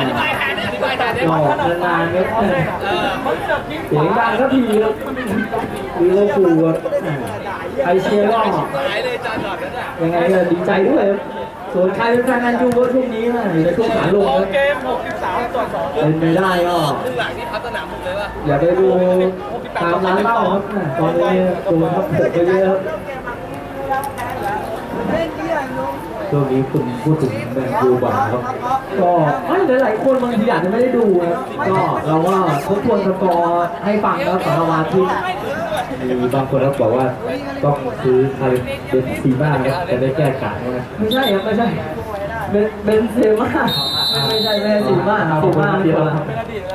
อธิบายแทนอธิบายแทนได้หลไหมอกนานๆครับเออเสียงดังก็ทีครับดีโลคูครับอ่าใครเชียร์ก็หายเลยจานดอดนั่นอะยังไงก็ดีใจด้วยครับส่วนใครเป็นแฟนแมนยูก็ช่วงนี้นะอยู่ในช่วงขาลงครับเกม63ต่อ2เป็นไปได้ก็ครึ่งหลังนี่พัฒนาหมดเลยว่ะอย่าไปดูตามร้านเหล้าครับตอนนี้โดนครับเยอะครับ ช่วงนี้คุณพูดถึงแมนยูบ่าครับก็เอ้ยหลายๆคนบางทีอาจจะไม่ได้ดูนะก็เราว่าทบทวนสกอร์ให้ฟังแล้วสำหรับวันอาที่มีบางคนเขาบอกว่าต้องซื้อคาริเบนซีม่าครับจะได้แก้ไขนะไม่ใช่ครับไม่ใช่เบนเบนเซม่าไม่ใช่ไม่ใช่ซีม่าซีม่าคนละ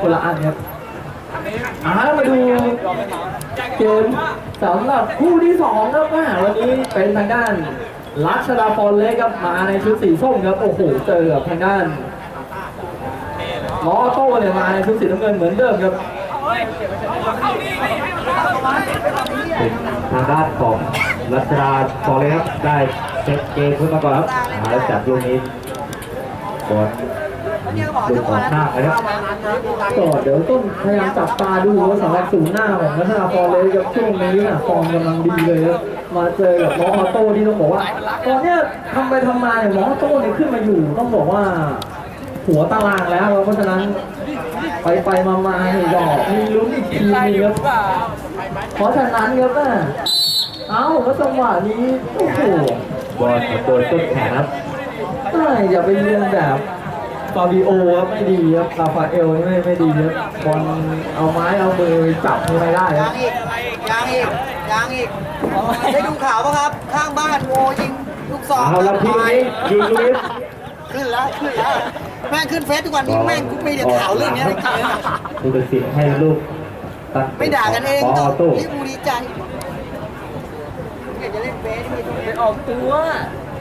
คนละอันครับอ่ามาดูเกมสำหรับคู่ที่สองครับว่าวันนี้เป็นทางด้าน ลัชดาฟอนเล็กครับมาในชุดสีส้มครับโอ้โหเจอกับทางด้านมอโต้เนี่ยมาในชุดสีน้ำเงินเหมือนเดิมครับเป็นทางด้านของรัชดาฟอร์เรสครับได้เซตเกมขึ้นมาก่อนครับหาแล้วจับลูกนี้บอลลูกของข้างนะครับก็เดี๋ยวต้นพยายามจับตาดูว่าสำหรับศูนย์หน้าของรัชดาฟอร์เรสกับช่วงนี้น่ะฟอร์มกำลังดีเลยครับ มาเจอกับหมอโต้ที่ต้องบอกว่าตอนเนี้ยทำไปทำมาเนี่ยหมอโต้เนี่ยขึ้นมาอยู่ต้องบอกว่า หัวตารางแล้วเพราะฉะนั้น ไปไปมามาเนี่ยดอกมีลุ้นอีกทีนึงครับเพราะฉะนั้นครับน่ะเอ้าแล้วจังหวะนี้โอ้โหบอลโดนต้นแขนครับเอ้ยอย่าไปเรียนแบบฟาบิโอครับไม่ดีครับลาฟาเอลไม่ไม่ดีครับบอลเอาไม้เอามือจับไม่ได้คยัรังอีกยังอีก ยังอีก ได้ดูข่าวปะครับ ข้างบ้านโวยิงลูกซองเอาละทีนี้ยิงลูกนี้ขึ้นแล้วขึ้นแล้วแม่งขึ้นเฟซทุกวันนี้แม่งกูมีแต่ข่าวเรื่องเนี้ยในข่าวผู้ตัดสินให้ลูกตั้งไม่ด่ากันเองขอต่อออโต้นี่กูดีใจอยากจะเล่นเฟซไม่ต้องไปออกตัว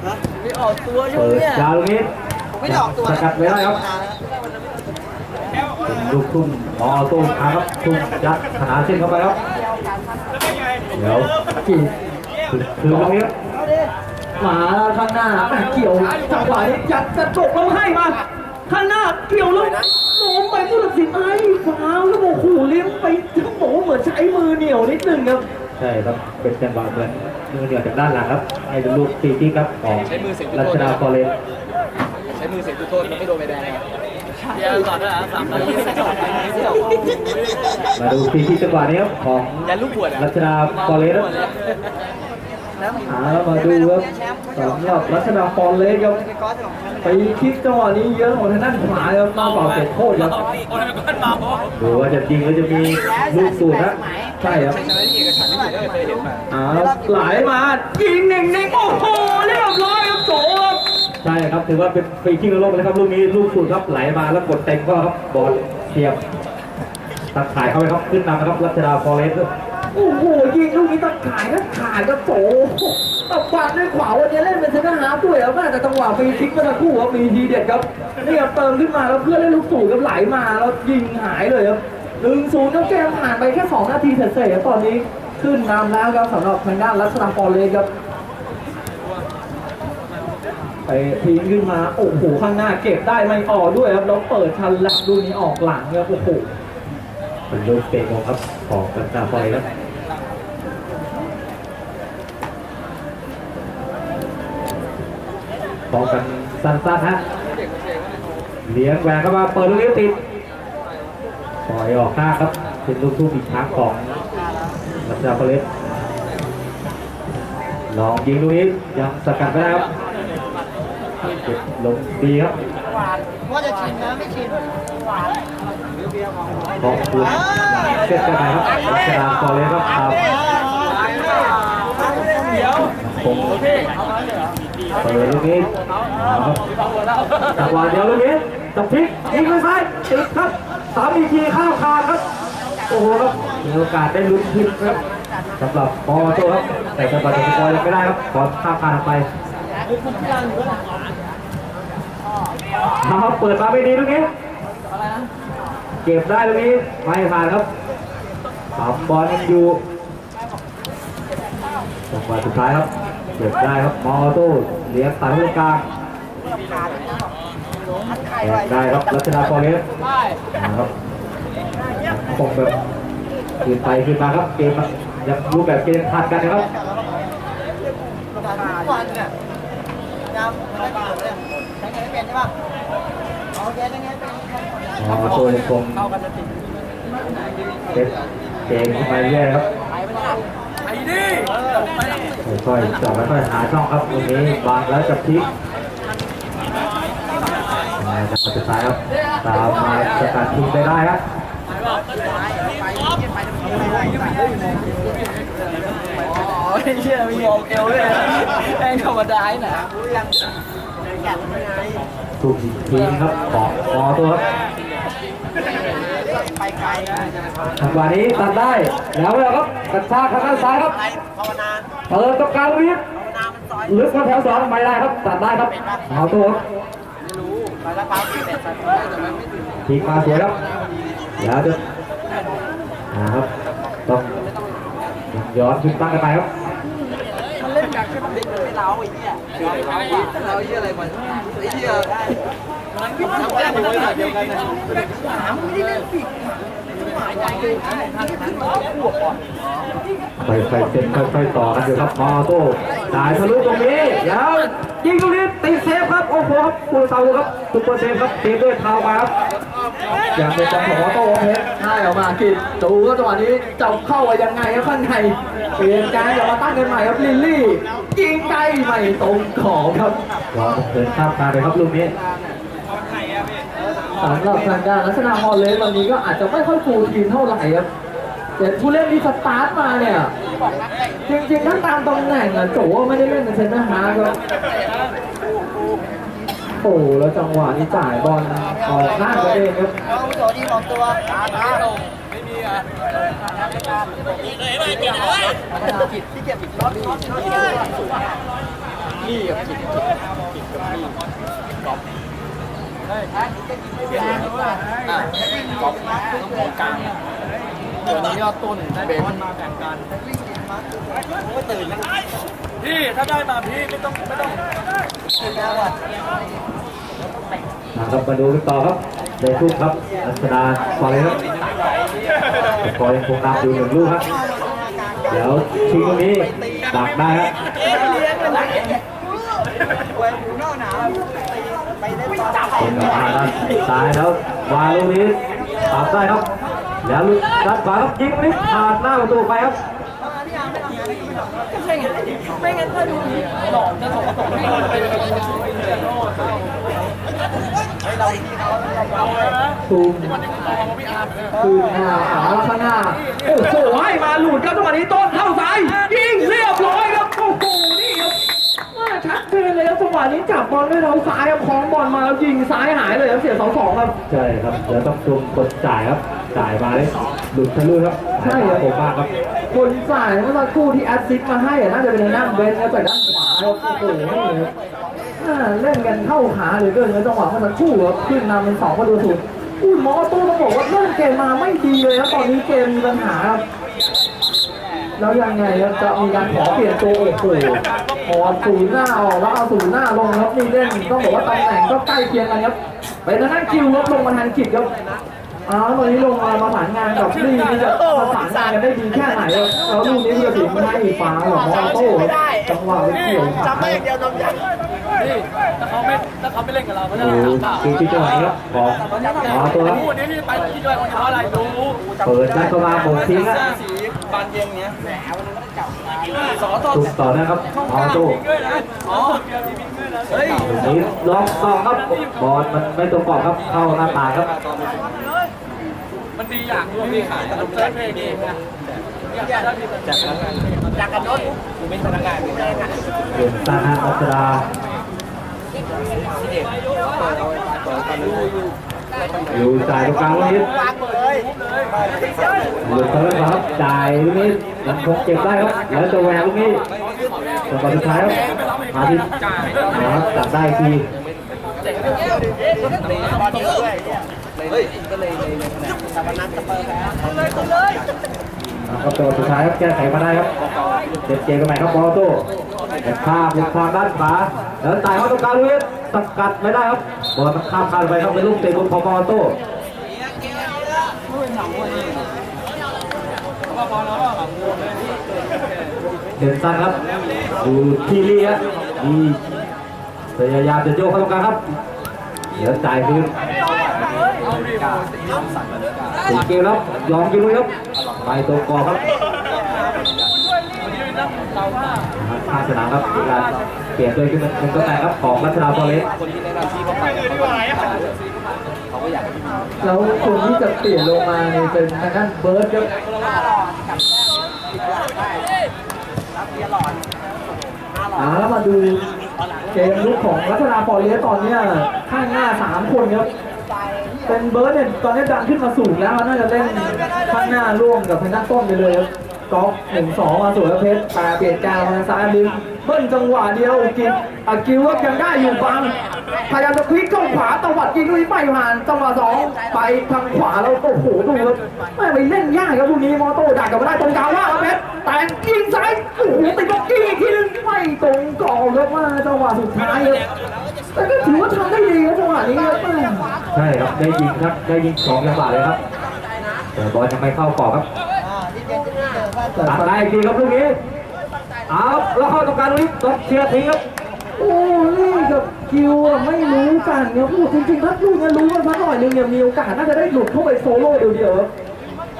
ฮะไปออกตัวช่วเปิงดเนี้ยยาวตรงนี้ผมไม่ได้ออกตัวสนะกัดไว้ได้ครับลูกทุ่มออโต้ขาครับทุ่มยัดขนาเส้นเข้าไปครับ เดี๋ยวจีคือคือตรงนี้ครับมาแล้วข้างหน้าแม่เกี่ยวจังหวะนี้ยัดกระจกแล้วให้มาข้างหน้าเกี่ยวแล้วโน้มไปผู้ตัดสินไอ้ฟาวแล้วบอกขู่เลี้ยงไปทั้งบอกว่าเหมือนใช้มือเหนียวนิดนึงครับใช่ครับเป็นจังหวะเหมือนมือเหนียวจากด้านหลังครับไอ้ลูกฟรีคิกครับของรัชดาฟอเรสใช้มือเสียจุดโทษมันไม่โดนใบแดง เดี๋ยวก่อนนะสามนาทีมาดูฟรีคิกจังหวะนี้ครับของยันลูกบวชรัชดาฟอเรสครับหาแล้วมาดูครับสำหรับรัชดาฟอนเล็กครับไปคิกจังหวะนี้เยอะของทางด้านขวาครับมาเป่าเสร็จโทษครับโอ้ยมันก็เมาดูว่าจะจริงแล้วจะมีลูกสูตรนะใช่ครับในเอกสารที่ผมเคยเห็นมาอ่าไหลมายิงเน่งๆโอ้โหเรียบร้อยครับโสครับ ใช่ครับถือว่าเป็นฟรีคิกในโลกเลยครับลูกนี้ลูกสูตรครับไหลมาแล้วกดเต็มก็ครับบอลเทียบตัดขายเข้าไปครับขึ้นนำนะครับรัชดาฟอเรสโอ้โหยิงลูกนี้ตัดขายก็ขาดก็โสตัดฟันด้วยขวาวันนี้เล่นเป็นเซนเตอร์ฮาร์ด้วยครับแม่แต่จังหวะฟรีคิกเมื่อสักครู่ครับมีทีเด็ดครับนี่ครับเติมขึ้นมาแล้วเพื่อนเล่นลูกสูตรครับไหลมาแล้วยิงหายเลยครับหนึ่งศูนย์ครับเกมผ่านไปแค่สองนาทีเสร็จๆตอนนี้ขึ้นนำแล้วครับสำหรับทางด้านรัชดาฟอเรสครับ ไปทิ้งขึ้นมาโอ้โหข้างหน้าเก็บได้ไม่ออกด้วยครับแล้วเปิดทันหลังดูนี้ออกหลังครับโอ้โหเป็นลูกเตะของครับของกันตาไฟครับป้องกันสั้นๆฮะเลี้ยงแหวนเข้ามาเปิดลูกนี้ติดปล่อยออกหน้าครับ เป็นลูกทุ่มอีกครั้งของรัชดาฟอเรสลองยิงลูกนี้ยังสกัดไม่ได้ครับ ลงดีครับว่าจะชิมนะไม่ชิมขอบคุณเซตกันไปครับรัชดาฟอเรสครับครับเดี๋ยวคงเปิดลูกนี้เอาครับจังหวะเดียวลูกนี้จับพลิกยิงไปซ้ายติดครับสามอีกทีข้าวคาครับ โอ้โหครับมีโอกาสได้ลุ้นพลิกครับสำหรับปอโต้ครับแต่จังหวะจะสปอยยังไม่ได้ครับขอข้าวคานออกไป เอาครับเปิดมาไม่ดีลูกนี้เก็บได้ตรงนี้ไม่ผ่านครับปั๊มบอลยังอยู่จังหวะสุดท้ายครับเก็บได้ครับมอโต้เลี้ยงตัดตรงกลางได้ครับรัชดาฟอเรสต์นะครับคงแบบขึ้นไปขึ้นมาครับเกมยังรูปแบบเกมขัดกันนะครับทุกวันเนี่ยยามไม่ได้เปลี่ยนเลยใช้เงินไม่เป็นใช่ปะโอเคใช้เงินเป็น อ๋อตัวยังคงเซตเกมขึ้นไปเรื่อยครับไอ้ดิค่อยๆเจาะค่อยๆหาช่องครับตรงนี้บางแล้วจะพลิกอ่าจังหวะสุดท้ายครับตามมาสกัดทิ้งไปได้ครับอ๋อไอ้เหี้ยมีโอเอลด้วยนะแม่งธรรมดาไอ้หนาถูกทิ้งครับของคอตัวครับไปไกล จังหวะนี้ตัดได้แล้วแล้วครับกระชากทางด้านซ้ายครับภาวนาเปิดตรงกลางวิทภาวนามันซอยลึกมาแถวสองไม่ได้ครับตัดได้ครับเอาตัวครับไปแล้วพาสิเด็ดใส่ทิ้งมาสวยครับแล้วจะนะครับต้องย้อนขึ้นตั้งกันไปครับมันเล่นแบบที่มันเล่นไม่เล้าไอ้เนี่ยเราเยี่ยอะไรมันไอ้เยี่ยมันทำแก้ตัวเดียวกันนะหมาไม่ได้เล่นผิ ดหมาใหญ่เลยขึ้นมาขวบอะค่อยๆเซ็นค่อยๆต่อกันอยู่ครับมอโต้สายทะลุตรงนี้เดี๋ยวยิงตรงนี้ตีเซฟครับโอ้โหครับปูเตาครับซุปเปอร์เซฟครับเซฟด้วยเท้ามาครับอย่างเป็นของมอโต้โอเคให้ออกมากินดูก็จังหวะนี้จับเข้าว่ายังไงครับข้างในเปลี่ยนการอย่ามาตั้งกันใหม่ครับลิลลี่ยิงไกลไม่ตรงขอบครับรอเดินข้ามตาเลยครับลูกนี้ สำหรับทางด้านลักษณะฮอลเลนวันนี้ก็อาจจะไม่ค่อยฟูลทีมเท่าไหร่ครับแต่ผู้เล่นที่สตาร์ทมาเนี่ย จริงๆถ้าตามตำแหน่งอะโจว่าไม่ได้เล่นเป็นเซนเตอร์ฮาร์ดครับโอ้โหแล้วจังหวะนี้จ่ายบอลออกหน้ากระเด็นครับเอาโจดีบอกตัวจิตที่เก็บอีกรอบนี่นี่กับกินกินกับนี่กอล์ฟอะกอล์ ฟต้องมองกลางเดี๋ยวนี้ยอดต้นเบนมาแบ่งกันตื่นพี่ถ้าได้มาพี่ไม่ต้องไม่ต้องตื่นแล้วอะครับมาดูกันต่อครับเดทุกครับอัศดาฟอเรสต์ครับฟอยังคงนำอยู่หนึ่งลูกครับเดี๋ยวชิงตรงนี้ดักได้ครับ เลี้ยงกันเลยแหวนหูนอกหนาวไปเล่นตอนเป็นกับทางด้านซ้ายแล้ววางลูกนี้ปรับได้ครับ แล้วลูกด้านขวาครับยิงนี้ผ่านหน้าประตูไปครับซูมคือหน้าขาข้างหน้า โอ้โหให้มาหลุดครับจังหวะนี้ต้นเข้าซ้ายยิงเรียบร้อยครับ โอ้โห นี่ครับว่า ชัดเจนเลยครับจังหวะนี้จับบอลด้วยเท้าซ้ายครับคล้องบอลมาแล้วยิงซ้ายหายเลยครับเสียสองสองครับ ใช่ครับเดี๋ยวต้องชมคนจ่ายครับ จ่ายมาเลยหลุดทะลุครับใช่ครับผมมากครับ คนจ่ายเมื่อสักครู่ที่แอสซิสต์มาให้อะน่าจะเป็นทางด้านเบนครับจากด้านขวาครับโอ้โหนี่ครับอ่าเล่นกันเข้าขาเหลยเกินครับจังหวะเมื่อสักครู่ครับขึ้นนำเป็นสองประตูศูนย์อุ้ยหมอตู้ต้องบอกว่าเล่นเกมมาไม่ดีเลยครับตอนนี้เกมมีปัญหาครับ แล้วยังไงครับจะมีการขอเปลี่ยนตัวโอ้โหพอศูนย์หน้าออกแล้วเอาศูนย์หน้าลงครับนี่เล่นต้องบอกว่าตำแหน่งก็ใกล้เคียงกันครับเป็นทางด้านคิวครับลงมาแทนกิจครับอ้าวตอนนี้ลงมาประสานงานกับลี่นี่จะประสานงานกันได้ดีแค่ไหนครับแล้วลูกนี้ผู้ตัดสินให้ฟ้าหรอมอโต้ครับจังหวะไปเกี่ยวขาจำได้เดียวจำยัง นี่ถ้าเขาไม่ถ้าเขาไม่เล่นกับเราเขาจะดูดูที่จังหวะนี้ของอ๋อตัวครับวันนี้ที่ไปที่ด้วยคนเขาอะไรรู้เปิดได้เข้ามาโบกทิ้งครับสีบานเย็นเนี้ยแหมวันนั้นก็จับสอต่อถูกต่อนะครับอ๋อตู้ด้วอ๋อเฮ้ยนี้ล็อกต่อครับบอลมันไม่ตรงกรอบครับเข้าหน้าตาครับมันดีอย่างรวมดีขายแต่เราเล่นเพลงเองนะจากจากกันโน้นกูเป็นพนักงานไม่ได้ค่ะเดินตาหาอัศดา อาเปิดกันเลยอยู่จ่ายตรงกลางลูกนี้วางเลยหลุดทะลุครับจ่ายลูกนี้ยังคงเก็บได้ครับแล้วจะแหวกลูกนี้จังหวะสุดท้ายครับมาที่นะครับจับได้อีกทีบอลเยอะด้วยเฮ้ยก็เลยเลยแต่วันนั้นจะเปิดแล้วเลยเลยครับจังหวะสุดท้ายครับแก้ไขมาได้ครับเจ็บเจกันใหม่ครับบอลโต้แต่ข้ามหลุดทางด้านขวาแล้วจ่ายเข้าตรงกลางลูกนี้ สกัดไม่ได้ครับบอลมันข้ามคานไปครับเป็นลูกเตะบนพอมอโต้เด่นสันครับดูทีเรียดีพยายามจะโยกเข้าตรงกลางครับเดี๋ยวจ่ายคืนถึงเกมแล้วยอมยิงเลยครับไปตรงกอครับข้างสนามครับมีกา เปลี่ยนตัวขึ้นเป็นตัวแต่ครับของรัชดาฟอเรสคนที่ได้รับที่เขาไปเขาก็อยากแล้วคนที่จะเปลี่ยนลงมาเนี่ยเป็นทางด้านเบิร์ดครับอ่าแล้วมาดูเกมลุกของรัชดาฟอร์เรสตอนเนี้ยข้างหน้าสามคนครับเป็นเบิร์ดเนี่ยตอนนี้ดันขึ้นมาสูงแล้วน่าจะเล่นข้างหน้าร่วมกับทางด้านต้นไปเลยครับกอล์ฟหนึ่งสองมาสวยแล้วเพชรแปรเปลี่ยนกลางมาซ้ายลึง เบิ้ลจังหวะเดียวกินอากิวก็ยังได้อยู่บังพยายามจะพลิกเข้าขวาตวัดยิงลุยไม่ผ่านจังหวะสองไปทางขวาแล้วโอ้โหดูครับไม่ไปเล่นยากครับลูกนี้มอโต้ดักกลับมาได้ตรงกลางว่าแล้วเพชรแต่ยิงซ้ายโอ้โหติดบล็อกกี้อีกทีนึงไม่ตรงกรอบครับมาจังหวะสุดท้ายครับแต่ก็ถือว่าทำได้ดีครับจังหวะนี้ครับใช่ครับได้ยิงครับได้ยิงสองจังหวะเลยครับแต่บอลยังไม่เข้ากรอบครับตัดได้อีกทีครับลูกนี้ เอาแล้วเข้าตรงกลางตรงนี้ต้องเชียร์ทิ้งครับโอ้ลี่กับคิวอะไม่รู้กันเนี่ยพูดจริงๆถ้าลูกนี้รู้กันสักหน่อยนึงเนี่ยมีโอกาสน่าจะได้หลุดเข้าไปโซโล่เดียวๆครับ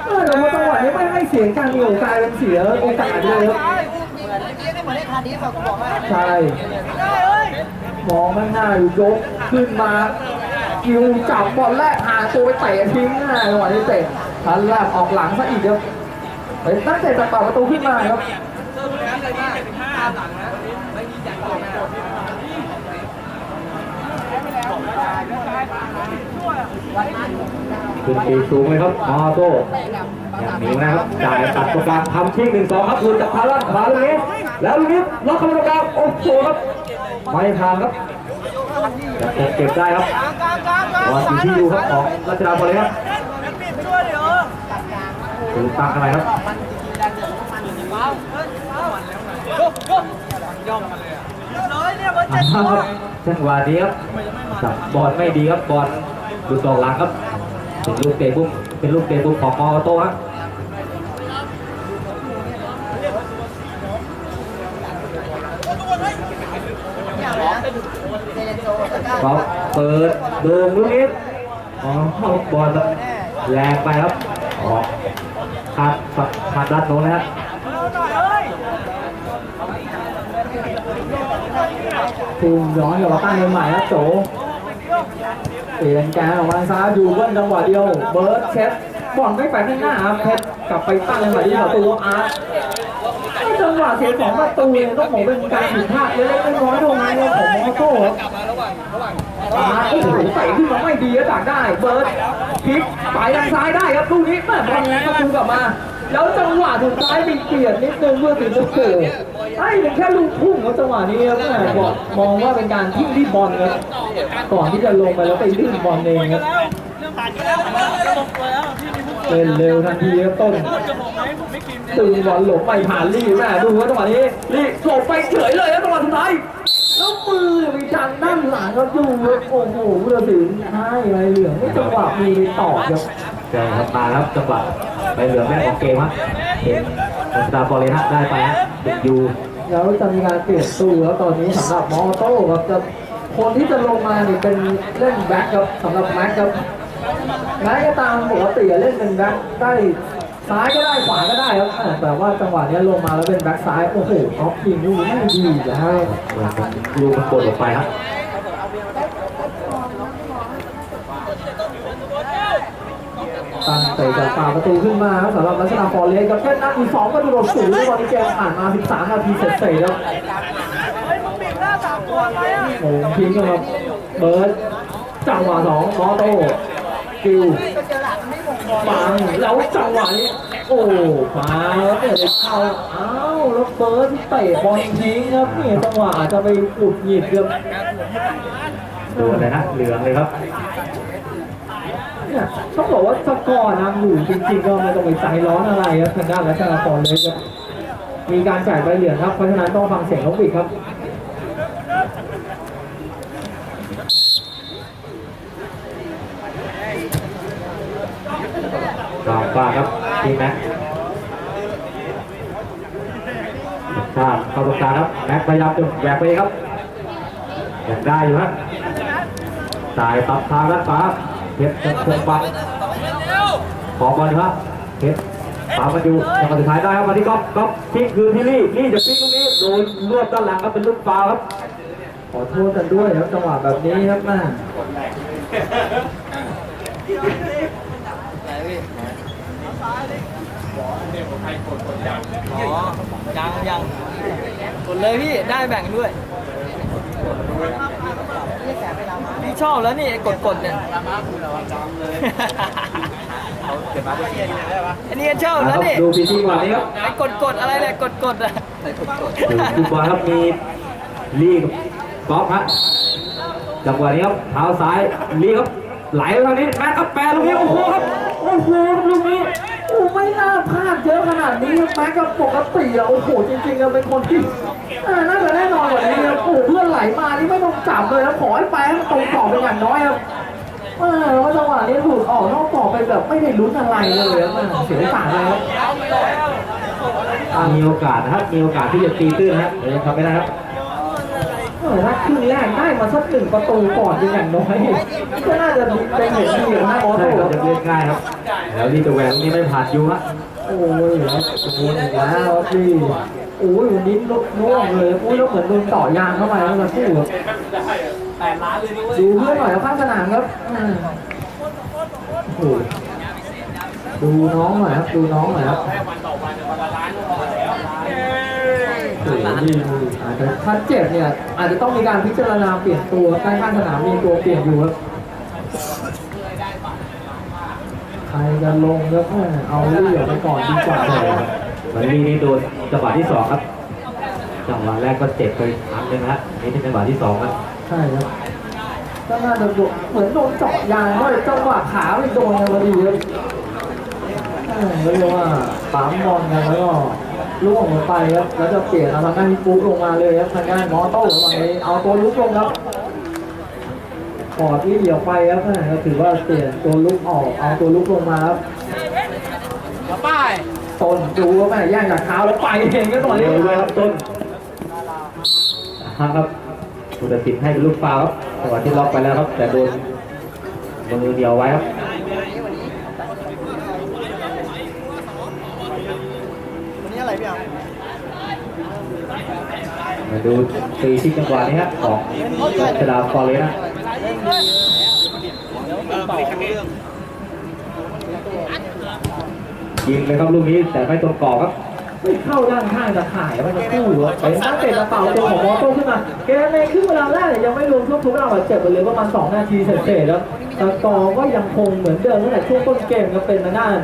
เออแต่ว่าจังหวะนี้ไม่ให้เสียงกันมีโอกาสเป็นเสียโอกาสเลยครับใช่มองข้างหน้าอยู่ยกขึ้นมาคิวจับบอลแรกหาตัวไปเตะทิ้งหน้าจังหวะนี้เตะทันแรกออกหลังซะอีกครับเป็นตั้งแต่จากปากประตูขึ้นมาครับ ขึ้นปีสูงเลยครับมอโต้อย่างนี้นะครับจ่ายตัดตรงกลางทำชิงหนึ่งสองครับหลุดจากพาลันขวาลูกนี้แล้วลูกนี้ล็อกเข้ามาตรงกลางโอ้โหครับไม่ทางครับจะเก็บได้ครับบอลอยู่ที่อยู่ครับของรัชดาบอลเลยครับดูตั้งอะไรครับ เอาครับจังหวะนี้ครับจับบอลไม่ดีครับบอลดูตองหลังครับ เป็นลูกเตะบุ้มเป็นลูกเตะบุ้มของมอโต้ครับเขาเปิดโด่งลูกนี้อ๋อบอลแรงไปครับออกขาดขาดด้านโน้นนะครับ ทีมย้อนกลับมาตั้งเกมใหม่ครับโจเปลี่ยนแกนออกมาซ้ายอยู่ว่าจังหวะเดียวเบิร์ดเช็ดบอลไม่ไปข้างหน้าครับเพชรกลับไปตั้งเกมใหม่ที่ประตูอาร์ตจังหวะเสียสองประตูเนี่ยต้องบอกเป็นการผิดพลาดเล็กน้อยตรงนั้นของมอโต้ครับอาร์ตโอ้โหใส่ขึ้นมาไม่ดีก็ดักได้เบิร์ดพลิกไปทางซ้ายได้ครับลูกนี้แม่บอลประตูกลับมา แล้วจังหวะสุดท้ายมีเปลี่ยนนิดนึงเพื่อถึงจะโผล่ ไอ้เป็นแค่ลูกพุ่งแล้วจังหวะนี้ครับแม่บอกมองว่าเป็นการทิ้งที่บอลครับก่อนที่จะลงไปแล้วไปลื่นบอลเองครับเป็นเร็วทันทีครับต้นตึงบอลหลบไปผ่านลี่แม่ดูว่าจังหวะนี้ลี่หลบไปเฉยเลยครับจังหวะสุดท้ายแล้วมือไปดันด้านหลังครับดูโอ้โหเรือถึงใช่ใบเหลืองนี่จังหวะมีต่อครับใช่ครับมาแล้วจังหวะไปเหลืองแรกของเกมครับเห็นสตาร์บอลเลยฮะได้ไปฮะ เด็กยูแล้วจะมีการเปลี่ยนตู้แล้วตอนนี้สำหรับมอโต้ครับจะคนที่จะลงมาเนี่ยเป็นเล่นแบ็คครับสำหรับแม็กครับแม็กก็ตามปกติอะเล่นเป็นแบ็คได้ซ้ายก็ได้ขวาก็ได้ครับอ่าแต่ว่าจังหวะเนี้ยลงมาแล้วเป็นแบ็คซ้ายโอ้โหท็อปยิงลูกนี้ไม่ดีนะฮะลูกมันกดออกไปครับ ตั้งเตะจากฝ่าประตูขึ้นมาครับสำหรับลักษณะฟอร์เรสครับแค่นัดมีสองประตูต่อศูนย์ในตอนนี้เกมผ่านมา 13 นาทีเสร็จๆครับโอ้โหทิ้งครับเบิร์ดจังหวะสองมอโต้กิวบังแล้วจังหวะนี้โอ้มาแล้วเตะไปเข้าอ้าวแล้วเบิร์ดเตะบอลทิ้งครับนี่จังหวะอาจจะไปอุดหยิบครับดูเลยนะเหลืองเลยครับ เนี่ต้องบอกว่าสกอร์นำอยู่จริงๆก็ไม่ต้องไปใจร้อนอะไรครับทางด้านรัชนากรเลยครับมีการจ่ายใบเหลืองครับเพราะฉะนั้นต้องฟังเสียงนกบีครับลองกาครับทีแม็กข้าเข้าตรงกลางครับแม็กพยายามจะแหวกไปครับแยังได้อยู่ฮะสายตับทางรัดฟ้า เพชรจะคงปักขอบอลครับเพชรตามมาอยู่จังหวะสุดท้ายได้ครับมาที่ก๊อฟก๊อฟทิ้งคืนที่ลี่ลี่จะทิ้งตรงนี้โดนรวบด้านหลังครับเป็นลูกฟาวครับ ขอโทษกันด้วยครับจังหวะแบบนี้ครับแม่อ๋อยังยังกดเลยพี่ได้แบ่งด้วย ชอบแล้วนี่ไอ้กดกดเนี่ยอันนี้ก็ชอบนะแล้วครับนี่ดูพีซีกว่านี้ครับไอ้กดกดอะไรเนี่ยกดกดอะดูบอลครับมีลี่กับก๊อฟฮะจังหวะนี้ครับเท้าซ้ายลี่ครับไหลไปทางนี้แม็กครับแปรลูกนี้โอ้โหครับโอ้โหลูกนี้โอ้ไม่น่าพลาดเยอะขนาดนี้ครับแม็กกับปกติอะโอ้โหจริงๆอะเป็นคนที่ อ่าน่าจะแน่นอนกว่านี้ครับโอ้โหเพื่อนไหลมานี่ไม่ต้องจับเลยนะขอให้แป้งตรงต่อเป็นอย่างน้อยครับเออแล้วจังหวะนี้ถูกออกนอกกรอบไปแบบไม่ได้ลุ้นอะไรเลยครับแม่เสียสารเลยครับมีโอกาสนะครับมีโอกาสที่จะตีตื้นนะฮะแต่ยังทำไม่ได้ครับเออถ้าครึ่งแรกได้มาสักหนึ่งประตูก่อนเป็นอย่างน้อยก็น่าจะเป็นเหตุดีของหน้าออใช่โต้ครับคจะรับเล่นง่ายครับ แล้วนี่จะแหวกลูกนี้ไม่ผ่านยูฮะโอ้ยครับโอ้ยอีกแล้วครับพี่ โอ้ยวันนี้ลุกน่วงเลยโอ้ยแล้วเหมือนโดนต่อยางเข้าไปแล้วนะคู่ครับดูเพื่อนหน่อยครับข้างสนามครับโอ้ดูน้องหน่อยครับดูน้องหน่อยครับอาจจะถ้าเจ็บเนี่ยอาจจะต้องมีการพิจารณาเปลี่ยนตัวใกล้ข้างสนามมีตัวเปลี่ยนอยู่ครับใครจะลงก็แค่เอาเลือดไปก่อนดีกว่าเลย เหมือนลีนี่โดนจังหวะที่สองครับ จังหวะแรกก็เจ็บไปครั้งหนึงนะฮะนี่เป็นจังหวะที่สองครับใช่ครับก็น่าจะโดนเหมือนโดนเจาะยางด้วยจังหวะขาไปโดนกันพอดีครับเออเรียกว่าปั๊มบอลกันแล้วก็ล่วงลงไปครับแล้วจะเปลี่ยนเอาทางด้านที่ปุ๊กลงมาเลยครับทางด้านมอโต้ระหว่างนี้เอาตัวลุกลงครับปอดที่เดี่ยวไปครับแม่ก็ถือว่าเปลี่ยนตัวลุกออกเอาตัวลุกลงมาครับป้าย ต้นดูว่าแม่ย่างจากเท้าแล้วไปเองก็ตอนนี้เร็วด้วยครับต้นครับผู้ตัดสินให้เป็นลูกฟาวล์ครับจังหวะที่ล็อกไปแล้วครับ แต่โดนมือเดียวไว้ครับวันนี้อะไรพี่อะมาดูตีที่จังหวะนี้ครับของชดาฟอร์เรสนะ ยิงเลยครับลูกนี้แต่ไม่ตรงกรอบครับไม่เข้าด้านข้างจะข่ายมันจะคู่ครับเป็นนักเตะกระเป๋าตัวของมอโต้ขึ้นมาเกมในครึ่งเวลาแรกยังไม่รวมช่วงทุกเวลาเจ็บไปเลยประมาณ2นาทีเศษๆแล้วสกอก็ยังคงเหมือนเดิมตั้งแต่ช่วงต้นเกมก็เป็นมาด้าน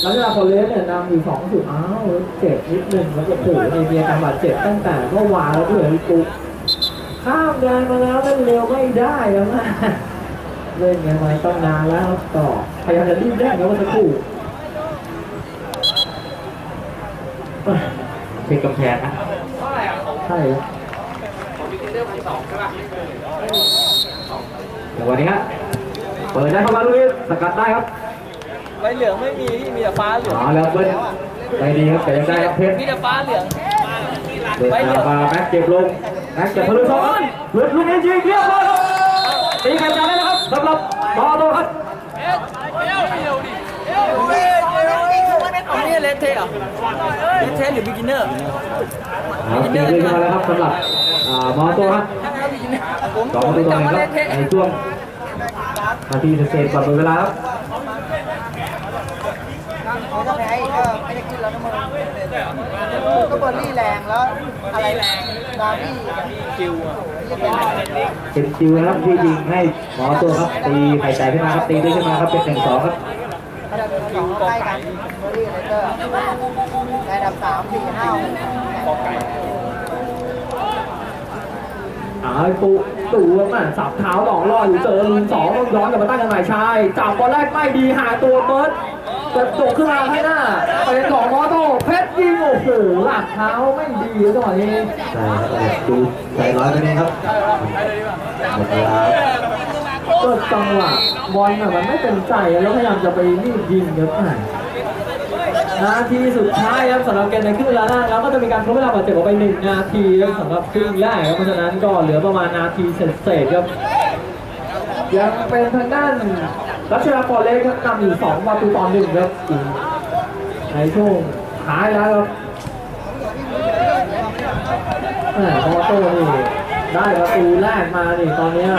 แล้วเวลาพอเลสเนี่ยนำอยู่2จุดอ้าวเจ็บนิดนึงแล้วก็โผล่ในมีอาการบาดเจ็บตั้งแต่เมื่อวานแล้วด้วยปุ๊ข้ามแดนมาแล้วเล่นเร็วไม่ได้แล้วนะเล่นกันมาตั้งนานแล้วต่อพยายามจะรีบแรกแล้วเมื่อสั กครู่เช็คกำแพงนะใช่ครับจังหวะนี้ฮะเปิดได้เข้ามาลูกนี้สกัดได้ครับใบเหลืองไม่มีพี่มีแต่ฟ้าเหลืองเอาแล้วเบิ้ลไปดีครับแต่ยังได้ครับเพชร มีแต่ฟ้าเหลืองเดินทางมาแม็กเก็บลงแม็กเก็บพลุสองหลุดลูกนี้ยิงเรียบร้อยครับตีไข่จานได้แล้วครับสำหรับมอโตครับอันนี้เลสเทอะเลสเทหรือบิกินเนอร์เอาตีขึ้นมาแล้วครับสำหรับอ่ามอโตครับผมสองผปมระตูต่อหจำนึ่ว่างคเลรับสเทในช่วงนาทีเศษๆก่อนหมดเวลาครับถ้าแพ้อีกก็ไม่ได้ขึ้นแล้วนะมึงก็เบอร์รี่แรงแล้วอะไรแรงดาวี่คิวจะเป็นเป็นคิวนะครับที่ยิงให้มอโตครับตีไข่ใจขึ้นมาครับตีด้วยขึ้นมาครับเป็นหนึ่งสองครับระดับ สองใกล้กันเบอร์รี่เลเตอร์ระดับสามสี่ห้าหกอ้าวปูตูว่ามันสับเท้าหลอกล่ออยู่เจอลุนสองต้องย้อนกลับมาตั้งกันใหม่ชายจับบอลแรกไม่ดีหาตัวเบิร์ดกระตกขึ้นมาให้หน้าเป็นของมอโต้เพชรยิงโอ้โหหลักเท้าไม่ดีจังหวะนี้ใช่ครับดูใจร้อยไปเลยครับหมดเวลา ครับก็จังหวะบอลน่ะมันไม่เป็นใจแล้วพยายามจะไปรีบยิงครับอะนาทีสุดท้ายครับสำหรับเกมในครึ่งเวลาแรกแล้วก็จะมีการทดเวลาบาดเจ็บออกไปหนึ่งนาทีครับสำหรับครึ่งแรกครับเพราะฉะนั้นก็เหลือประมาณนาทีเศษๆครับยังเป็นทางด้านรัชดาฟอร์เรสครับนำอยู่สองประตูต่อหนึ่งครับในช่วงท้ายแล้วครับแหมมอโต้นี่ได้ประตูแรกมานี่ตอนนี้ย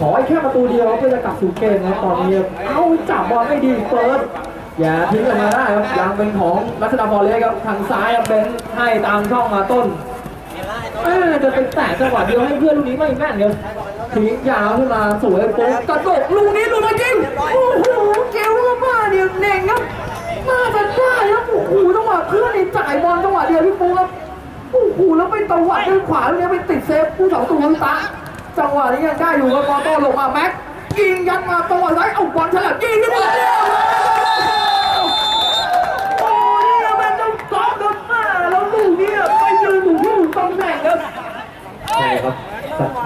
ขอให้แค่ประตูเดียวเพื่อจะกลับสู่เกมครับตอนนี้ครับเอาจับบอลไม่ดีเปิดอย่าทิ้งออกมาได้ครับยังเป็นของรัชดาฟอร์เรสครับทางซ้ายครับเบนให้ตามช่องมาต้นจะเป็นแตกจังหวะเดียวให้เพื่อนลูกนี้ไม่แม่นเลยทิ้งยาวขึ้นมาสวยปุ๊บกระโดดลูกนี้ลูกนี้จริงโอ้โหเกลมากๆเนี่ยเน่งครับมาจะได้ครับโอ้โหจังหวะเพื่อนในจ่ายบอลจังหวะเดียวพี่ปูครับโอ้โหแล้วไปตวัดด้วยขวาลูกนี้ไปติดเซฟผู้สองตัวตา จังหวะนี้ยังได้อยู่ครับมอโต้ลงมาแม็กยิงยัดมาจังหวะซ้เอาบอลฉลับยิงขึ้นมาเดียวโอ้นี่เป็นเจ้าก๊อฟครับมาแล้วลูกนี้ไปยืนอยู่ที่ตำแหน่งครับใช่ครับ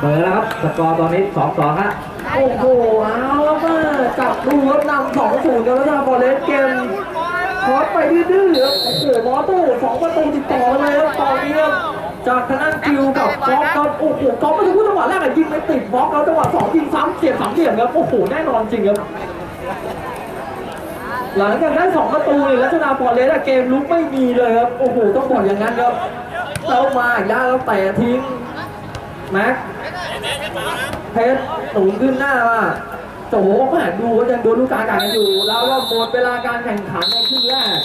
เบอร์แล้วครับสกอร์ตอนนี้สองสองฮะโอ้โหเอาวมาจับดูครับนำสองศูนย์กันแล้วนะบอลเลสเกมคอสไปดื้อๆครับโอ้โหมอโต้สองประตูติดต่อเลยครับตอนนี้ครับ จากทางด้านคิวกับฟ็อกครับโอ้โหฟ็อกไม่ใช่ผู้จังหวะแรกอะยิงไม่ติดฟ็อกแล้วจังหวะสองยิงซ้ำเสียบสามเหลี่ยมครับโอ้โหแน่นอนจริงครับหลังจากได้สองประตูเนี่ยลักษณะบอลเลสอะเกมลุกไม่มีเลยครับโอ้โหต้องบอกอย่างนั้นครับแล้วมาอีกแล้วแล้วแต่ทิ้งแม็กเพชรหนุนขึ้นหน้ามาโจแม่ดูว่ายังโดนลูกกากันอยู่ แล้วก็หมดเวลาการแข่งขันในครึ่งแรก